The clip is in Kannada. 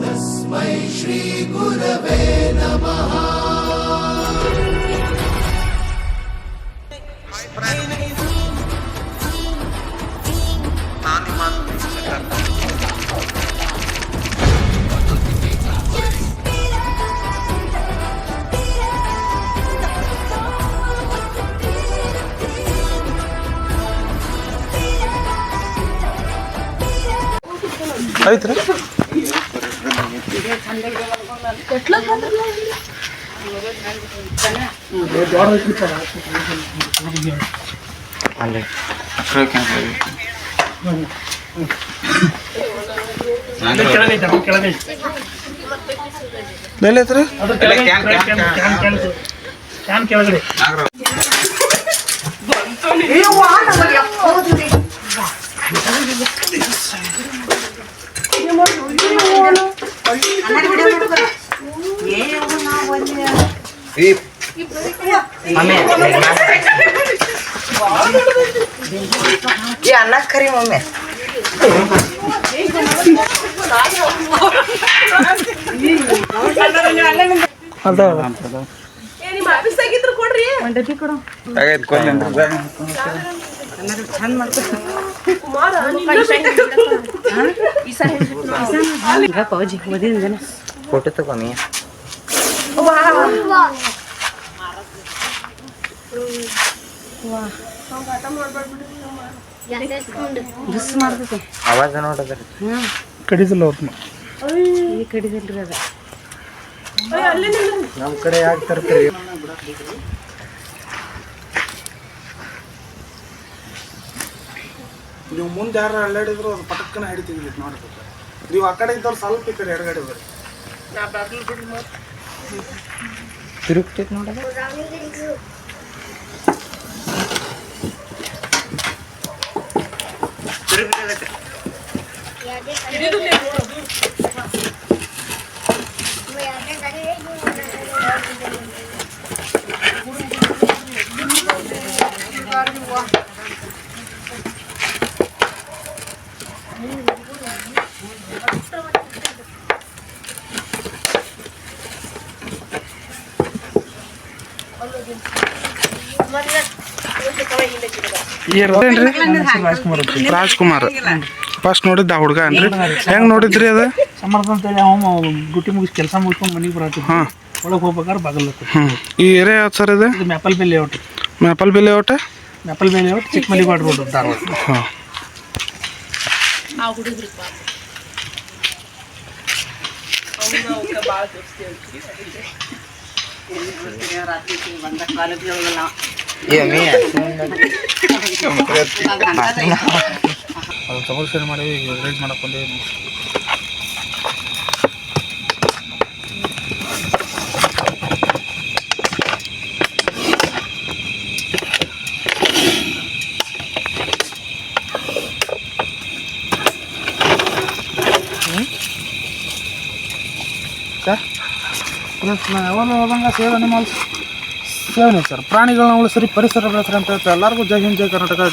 तस्मै श्रीगुरवे नमः नान्दिमान् ಐತ್ರಿ ಮೇಲೆ ಐತ್ರಿ ಕ್ಯಾನ್ ಕೆಳಗಡೆ. ಈ ಅನ್ನ ಕರಿ ಮಮ್ಮಿ ಅದ ಚಂದ ಮಾಡ್ಕೊ ಪೌಜಿ ಓದಿನ ಫೋಟೋ ತಗೊಮ್ಮಿ ಬಿಸ್ ಮಾಡ್ಬೇಕು ಆವಾಜ ನೋಡದ್ರಿ ಹ್ಮ್ ಕಡಿದಿಲ್ಲ ಈ ನಮ್ಮ ಕಡೆ ಯಾಕೆ ತರ್ತೀರಿ? ನೀವು ಮುಂದೆ ಯಾರು ಅಲ್ಲಾಡಿದ್ರು ಅದು ಪಟಕ್ಕನ ಹಿಡಿತೀವಿ ನೋಡ್ಬೇಕು. ನೀವು ಆ ಕಡೆ ಇದ್ದವ್ರು ಸ್ವಲ್ಪ ಈ ಕಡೆ ಎಡಗಡೆ ಬರ್ರಿ ತಿರುಗ್ತೈತಿ ನೋಡದ ರಾಜ್ಕುಮಾರ್ ರಾಜ್ಕುಮಾರ್. ಫಸ್ಟ್ ನೋಡಿದ್ದ ಹುಡುಗ ಏನ್ರಿ? ಹೆಂಗ್ ನೋಡಿದ್ರಿ ಅದ? ಸಮರ್ಥ ಅಂತೇಳಿ ಅವ ಡ್ಯೂಟಿ ಮುಗಿಸಿ ಕೆಲಸ ಮುಗಿಸ್ಕೊಂಡು ಮನೆಗೆ ಬರತ್ತೆ ಹಾಂ. ಒಳಗೆ ಹೋಗ್ಬೇಕಾದ್ರೆ ಬಾಗಲ್ ಹ್ಞೂ ಈ ಏರಿಯಾ ಯಾವ್ದು ಸರ್ ಇದು? Maple bay layout maple layout. Maple bay layout Chikkamalligawad road Dharwad ಹಾಂ. ಅದು ಸಮಸ್ಯೆ ಮಾಡಿ ರೈಸ್ ಮಾಡಕ್ಕೆ ಯಾವಾಗ ಹೋದಂಗೆ ಸೇವ್ ಅನಿಮಲ್ಸ್ ಸೇವನೆ ಸರ್ ಪ್ರಾಣಿಗಳನ್ನ ಉಳಿಸ್ರಿ, ಪರಿಸರ ಬೆಳೆಸ್ರಿ ಅಂತ ಹೇಳ್ತಾರೆ ಎಲ್ಲರಿಗೂ ಜೈ ಹಿಂದ್, ಜೈ ಕರ್ನಾಟಕ.